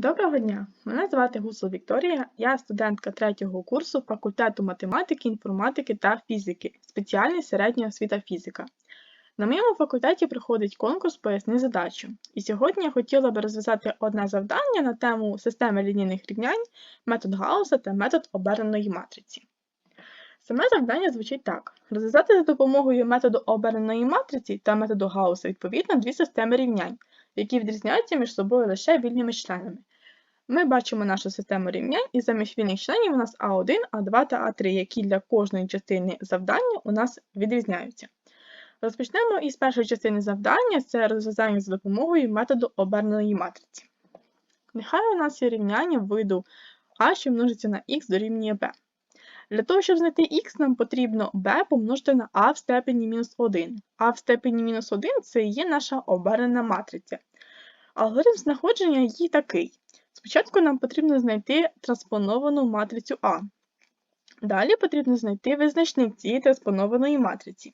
Доброго дня! Мене звати Гусел Вікторія, я студентка третього курсу факультету математики, інформатики та фізики, спеціальність середня освіта фізика. На моєму факультеті проходить конкурс Поясни задачу. І сьогодні я хотіла би розв'язати одне завдання на тему системи лінійних рівнянь, метод Гаусса та метод оберненої матриці. Саме завдання звучить так: розв'язати за допомогою методу оберненої матриці та методу Гаусса відповідно дві системи рівнянь, які відрізняються між собою лише вільними членами. Ми бачимо нашу систему рівнянь, і замість вільних членів у нас А1, А2 та А3, які для кожної частини завдання у нас відрізняються. Розпочнемо із першої частини завдання це розв'язання за допомогою методу оберненої матриці. Нехай у нас є рівняння виду А, що множиться на х дорівнює b. Для того, щоб знайти х, нам потрібно b помножити на а в степені мінус 1. А в степені мінус 1 це і є наша обернена матриця. Алгоритм знаходження її такий. Спочатку нам потрібно знайти транспоновану матрицю А. Далі потрібно знайти визначник цієї транспонованої матриці.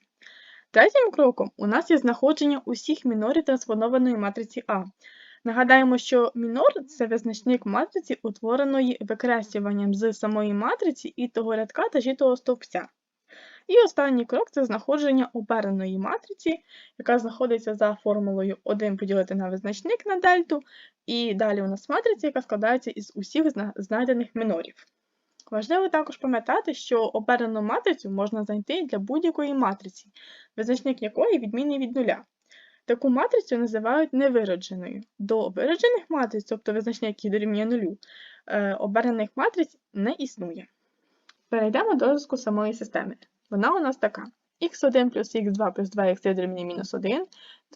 Третім кроком у нас є знаходження усіх мінорів транспонованої матриці А. Нагадаємо, що мінор це визначник матриці, утвореної викреслюванням з самої матриці і того рядка та житого стовпця. І останній крок це знаходження обереної матриці, яка знаходиться за формулою 1 поділити на визначник на дельту, і далі у нас матриця, яка складається із усіх знайдених мінорів. Важливо також пам'ятати, що оберену матрицю можна знайти для будь-якої матриці, визначник якої відмінний від нуля. Таку матрицю називають невиродженою. До вироджених матриць, тобто визначник, який дорівнює нулю, е, оберених матриць не існує. Перейдемо до розвитку самої системи. Вона у нас така. х1 плюс х2 плюс 2х3 дорівнює мінус 1,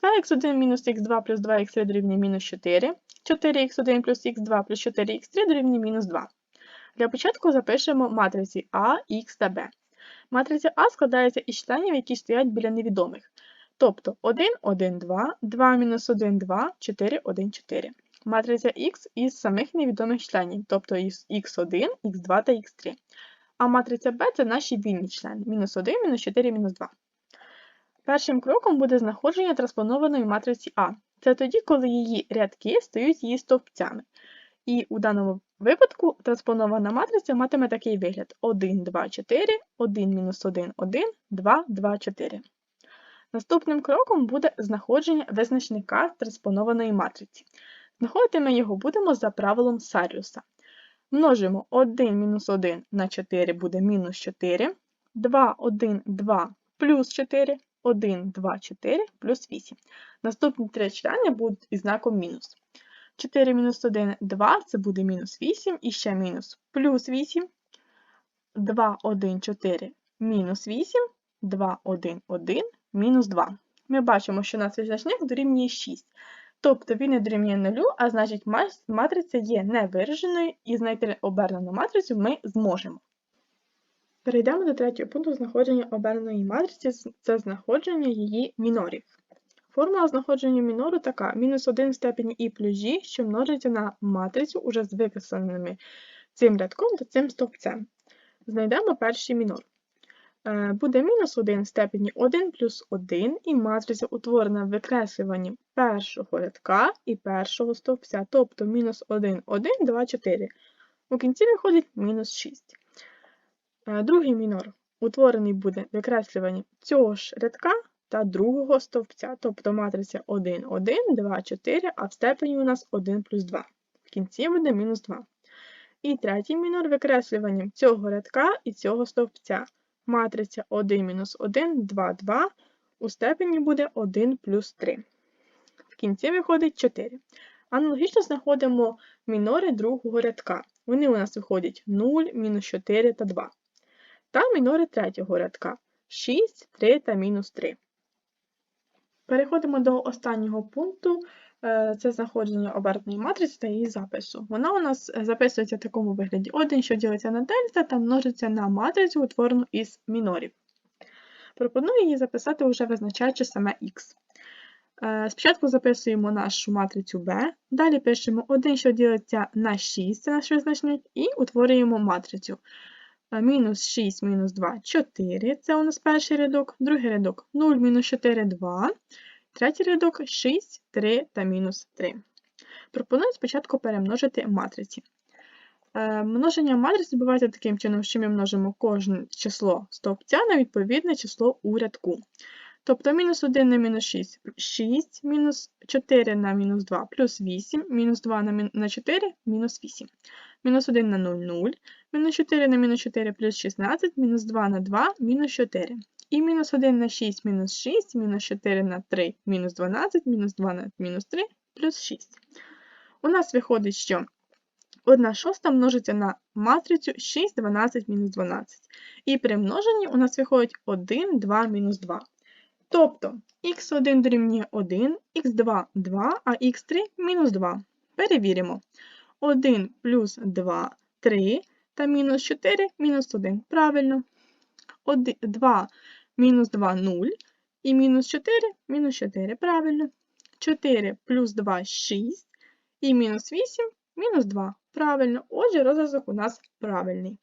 2х1 мінус х2 плюс 2х3 дорівнює мінус 4, 4х1 плюс х2 плюс 4х3 дорівнює мінус 2. Для початку запишемо матриці А, Х та Б. Матриця А складається із членів, які стоять біля невідомих. Тобто 1, 1, 2, 2 мінус 1, 2, 4, 1, 4. Матриця Х із самих невідомих членів, тобто із х1, х2 та х3. А матриця B це наші вільні члени. Мінус 1, мінус 4, мінус 2. Першим кроком буде знаходження транспонованої матриці А. Це тоді, коли її рядки стають її стовпцями. І у даному випадку транспонована матриця матиме такий вигляд: 1, 2, 4, 1 мінус 1, 1, 2, 2, 4. Наступним кроком буде знаходження визначника транспонованої матриці. Знаходити ми його будемо за правилом Саріуса. Множимо 1 мінус 1 на 4 буде мінус 4, 2, 1, 2 плюс 4, 1, 2, 4 плюс 8. Наступні три члени будуть із знаком мінус. 4 мінус 1 2 це буде мінус 8, і ще мінус плюс 8, 2, 1, 4 мінус 8, 2, 1, 1 мінус 2. Ми бачимо, що у нас визначник дорівнює 6. Тобто він не дорівнює 0, а значить матриця є невираженою і знайти обернену матрицю ми зможемо. Перейдемо до третього пункту знаходження оберненої матриці це знаходження її мінорів. Формула знаходження мінору така: мінус 1 в степені і плюс g, що множиться на матрицю уже з використаними цим рядком та цим стовпцем. Знайдемо перший мінор. Е, буде мінус 1 в степені 1 плюс 1, і матриця утворена викреслюванням першого рядка і першого стовпця, тобто мінус 1, 1, 2, 4. У кінці виходить мінус 6. Е, другий мінор утворений буде викреслюванням цього ж рядка та другого стовпця, тобто матриця 1, 1, 2, 4, а в степені у нас 1 плюс 2. В кінці буде мінус 2. І третій мінор викреслюванням цього рядка і цього стовпця матриця 1 мінус 1, 2, 2, у степені буде 1 плюс 3. В кінці виходить 4. Аналогічно знаходимо мінори другого рядка. Вони у нас виходять 0, мінус 4 та 2. Та мінори третього рядка 6, 3 та мінус 3. Переходимо до останнього пункту це знаходження обертної матриці та її запису. Вона у нас записується в такому вигляді: 1, що ділиться на дельта та множиться на матрицю, утворену із мінорів. Пропоную її записати, вже визначаючи саме х. Е, спочатку записуємо нашу матрицю B, далі пишемо 1, що ділиться на 6, це наш визначник, і утворюємо матрицю. Е, мінус 6 мінус 2 4, це у нас перший рядок, другий рядок 0, мінус 4 2. Третій рядок 6, 3 та мінус 3. Пропоную спочатку перемножити матриці. Е, Множення матриць відбувається таким чином, що ми множимо кожне число стовпця на відповідне число у рядку. Тобто мінус 1 на мінус 6 – 6, мінус 4 на мінус 2 плюс 8, мінус 2 на, на 4 – мінус 8. Мінус 1 на 0 – 0, мінус 4 на мінус 4 плюс 16, мінус 2 на 2 – мінус 4. І мінус 1 на 6 – мінус 6, мінус 4 на 3 – мінус 12, мінус 2 на мінус 3 плюс 6. У нас виходить, що 1 шоста множиться на матрицю 6, 12, мінус 12. І при множенні у нас виходить 1, 2, мінус 2. Тобто х1 дорівнює 1, х2 – 2, а х3 – мінус 2. Перевіримо. 1 плюс 2 – 3, та мінус 4 – мінус 1. Правильно. 2 мінус 2 – 0, і мінус 4 – мінус 4. Правильно. 4 плюс 2 – 6, і мінус 8 – мінус 2. Правильно. Отже, розв'язок у нас правильний.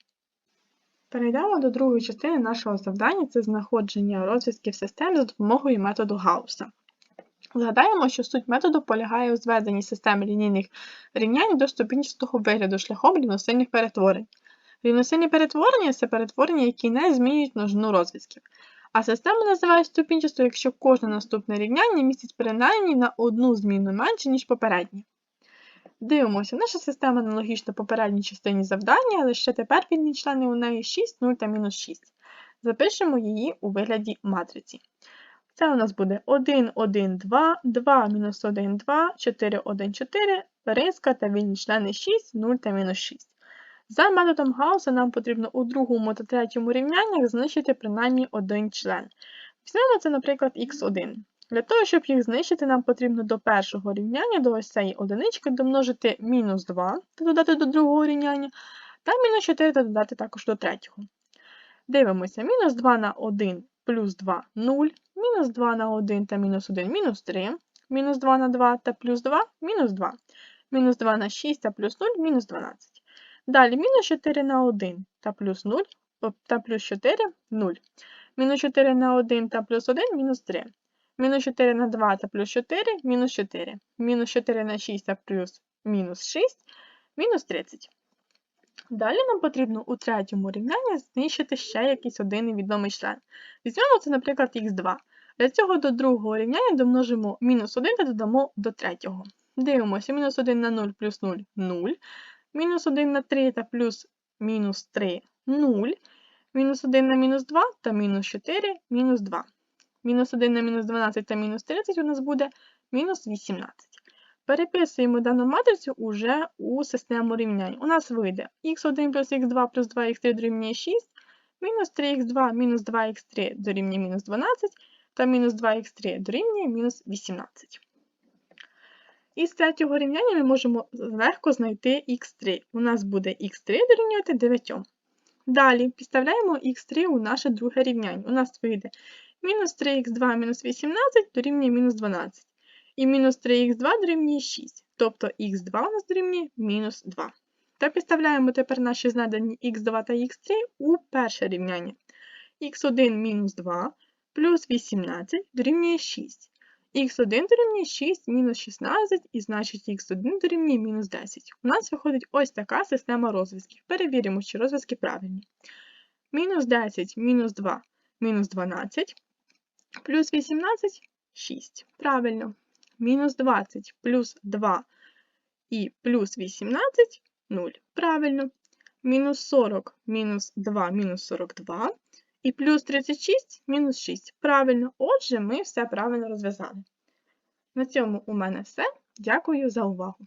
Перейдемо до другої частини нашого завдання це знаходження розв'язків систем за допомогою методу Гаусса. Згадаємо, що суть методу полягає у зведенні системи лінійних рівнянь до ступінчастого вигляду шляхом рівносильних перетворень. Рівносильні перетворення це перетворення, які не змінюють множину розв'язків. А систему називають ступінчастою, якщо кожне наступне рівняння містить принаймні на одну зміну менше, ніж попереднє. Дивимося, наша система аналогічна попередній частині завдання, але ще тепер вільні члени у неї 6, 0 та мінус 6. Запишемо її у вигляді матриці. Це у нас буде 1, 1, 2, 2, мінус 1, 2, 4, 1, 4, риска та вільні члени 6, 0 та мінус 6. За методом Гаусса нам потрібно у другому та третьому рівняннях знищити принаймні один член. Візьмемо це, наприклад, х1. Для того, щоб їх знищити, нам потрібно до першого рівняння, до ось цієї одинички, домножити мінус 2 та додати до другого рівняння, та мінус 4 та додати також до третього. Дивимося, мінус 2 на 1 плюс 2 – 0, мінус 2 на 1 та мінус 1 – мінус 3, мінус 2 на 2 та плюс 2 – мінус 2, мінус 2 на 6 та плюс 0 – мінус 12. Далі мінус 4 на 1 та плюс 0 та плюс 4 – 0. Мінус 4 на 1 та плюс 1 – мінус 3. Мінус 4 на 2 та плюс 4 – мінус 4. Мінус 4 на 6 та плюс мінус 6 – мінус 30. Далі нам потрібно у третьому рівнянні знищити ще якийсь один невідомий член. Візьмемо це, наприклад, х2. Для цього до другого рівняння домножимо мінус 1 та додамо до третього. Дивимося, мінус 1 на 0 плюс 0 – 0. Мінус 1 на 3 та плюс мінус 3 – 0. Мінус 1 на мінус 2 та мінус 4 – мінус 2. Мінус 1 на мінус 12 та мінус 30 у нас буде мінус 18. Переписуємо дану матрицю уже у систему рівнянь. У нас вийде х1 плюс х2 плюс 2х3 дорівнює 6, мінус 3х2 мінус 2х3 дорівнює мінус 12, та мінус 2х3 дорівнює мінус 18. Із третього рівняння ми можемо легко знайти х3. У нас буде х3 дорівнювати 9. Далі підставляємо х3 у наше друге рівняння. У нас вийде мінус 3х2 мінус 18 дорівнює мінус 12. І мінус 3х2 дорівнює 6. Тобто х2 у нас дорівнює мінус 2. Та підставляємо тепер наші знайдені х2 та х3 у перше рівняння. х1 мінус 2 плюс 18 дорівнює 6. Х1 дорівнює 6 мінус 16, і значить х1 дорівнює мінус 10. У нас виходить ось така система розв'язків. Перевіримо, чи розв'язки правильні. Мінус 10 мінус 2 мінус 12, плюс 18 6. Правильно. Мінус 20 плюс 2 і плюс 18 0. Правильно. Мінус 40 мінус 2 мінус 42. І плюс 36 мінус 6. Правильно. Отже, ми все правильно розв'язали. На цьому у мене все. Дякую за увагу.